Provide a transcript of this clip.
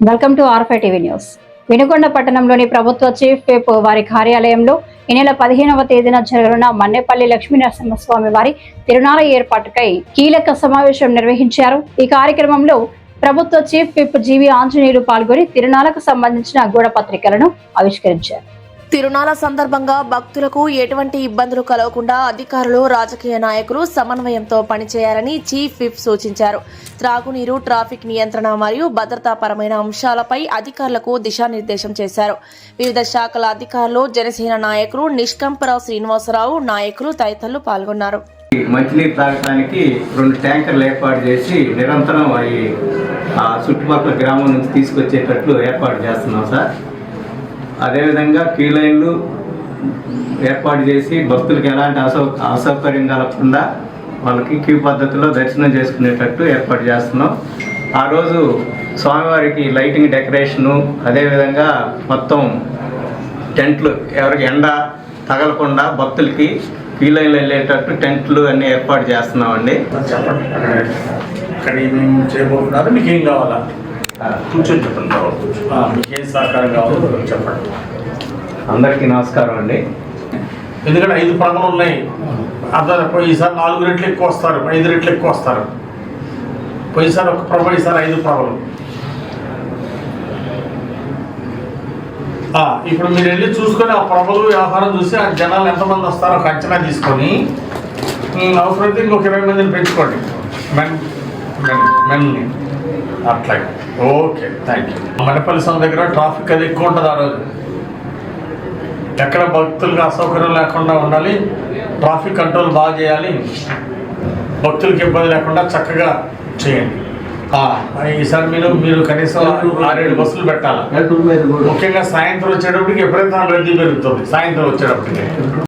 Welcome to ఆర్ఫై TV news Vinukonda పట్టణంలోని ప్రభుత్వ చీఫ్ విప్ వారి కార్యాలయంలో ఈ నెల పదిహేనవ తేదీన జరగనున్న మన్నెపల్లి లక్ష్మీ నరసింహస్వామి వారి తిరునాల ఏర్పాటుకై కీలక సమావేశం నిర్వహించారు. ఈ కార్యక్రమంలో ప్రభుత్వ చీఫ్ విప్ జీవి ఆంజనేయులు పాల్గొని తిరునాలకు సంబంధించిన గూడపత్రికలను ఆవిష్కరించారు. తిరుణాల సందర్భంగా భక్తులకు ఎటువంటి ఇబ్బందులు కలగకుండా అధికారులు రాజకీయ నాయకులు సమన్వయంతో పనిచేయాలని చీఫ్ విప్ సూచించారు. త్రాగునీరు ట్రాఫిక్ నియంత్రణ మరియు భద్రతాపరమైన అంశాలపై అధికారులకు దిశానిర్దేశం చేశారు. వివిధ శాఖల అధికారులు జనసేన నాయకులు నిష్కంపరావు శ్రీనివాసరావు నాయకులు తదితరులు పాల్గొన్నారు. మంచినీరు తాగడానికి రెండు ట్యాంకర్లు ఏర్పాటు చేసి నిరంతరం అవి చుట్టుపక్కల గ్రామం నుంచి తీసుకొచ్చేటట్లు ఏర్పాటు చేస్తున్నాం సార్. అదేవిధంగా క్యూ లైన్లు ఏర్పాటు చేసి భక్తులకు ఎలాంటి అసౌ అసౌకర్యం కలగకుండా వాళ్ళకి క్యూ పద్ధతిలో దర్శనం చేసుకునేటట్టు ఏర్పాటు చేస్తున్నాం. ఆ రోజు స్వామివారికి లైటింగ్ డెకరేషను అదేవిధంగా మొత్తం టెంట్లు ఎవరికి ఎండ తగలకుండా భక్తులకి క్యూ లైన్లు వెళ్ళేటట్టు టెంట్లు అన్నీ ఏర్పాటు చేస్తున్నామండి. చెప్పండి. ఇక్కడ చేయబోతున్నారు? మీకు ఏం కావాలా? కూర్చొని చెప్పండి మీకు ఏం సహకారం కావాలో చెప్పండి. అందరికీ నమస్కారం అండి. ఎందుకంటే ఐదు ప్రములు ఉన్నాయి. అర్థం ఈసారి నాలుగు రెట్లు ఎక్కువ వస్తారు. ఐదు రెట్లు ఎక్కువ వస్తారు. పోయినసారి ఒక ప్రభ ఈసారి ఐదు ప్రభలు ఇప్పుడు మీరు వెళ్ళి చూసుకొని ఆ ప్రభలు వ్యవహారం చూసి ఆ జనాలు ఎంతమంది వస్తారో ఒక అంచనా తీసుకొని అవసరమైతే ఇంకొక ఇరవై మందిని పెంచుకోండి. మెన్ మెన్ మెన్ని. అట్లా ఓకే థ్యాంక్ యూ మడపల్లి స్వామి దగ్గర ట్రాఫిక్ అది ఎక్కువ ఉంటుంది ఆ రోజు. ఎక్కడ భక్తులకు అసౌకర్యం లేకుండా ఉండాలి ట్రాఫిక్ కంట్రోల్ బాగా చేయాలి భక్తులకు ఇబ్బంది లేకుండా చక్కగా చేయండి. ఈసారి మీరు మీరు కనీసం ఆరేడు బస్సులు పెట్టాలి? ముఖ్యంగా సాయంత్రం వచ్చేటప్పటికి ఎప్పుడైతే రద్దీ పెరుగుతుంది సాయంత్రం వచ్చేటప్పటికి.